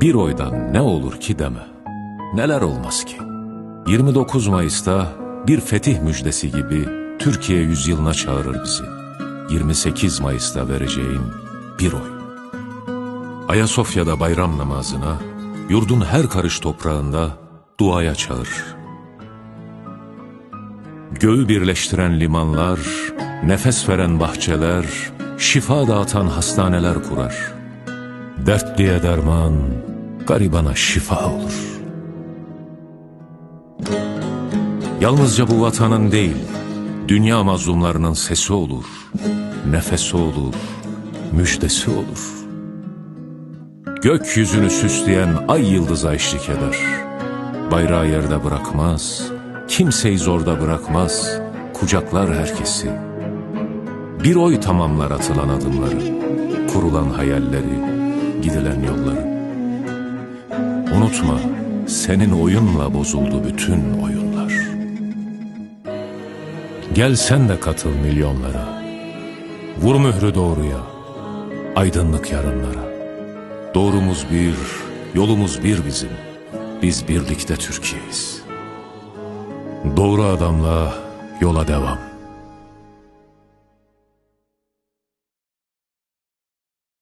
Bir oydan ne olur ki deme. Neler olmaz ki? 29 Mayıs'ta bir fetih müjdesi gibi Türkiye yüzyılına çağırır bizi. 28 Mayıs'ta vereceğin bir oy. Ayasofya'da bayram namazına, yurdun her karış toprağında duaya çağır. Göğü birleştiren limanlar, nefes veren bahçeler, şifa dağıtan hastaneler kurar. Dertliye derman, garibana şifa olur. Yalnızca bu vatanın değil, dünya mazlumlarının sesi olur, nefesi olur, müjdesi olur. Gökyüzünü süsleyen ay yıldıza eşlik eder. Bayrağı yerde bırakmaz, kimseyi zorda bırakmaz, kucaklar herkesi. Bir oy tamamlar atılan adımları, kurulan hayalleri, gidilen yolları. Unutma, senin oyunla bozuldu bütün oyunlar. Gel sen de katıl milyonlara. Vur mührü doğruya, aydınlık yarınlara. Doğrumuz bir, yolumuz bir bizim. Biz birlikte Türkiye'yiz. Doğru adamla yola devam.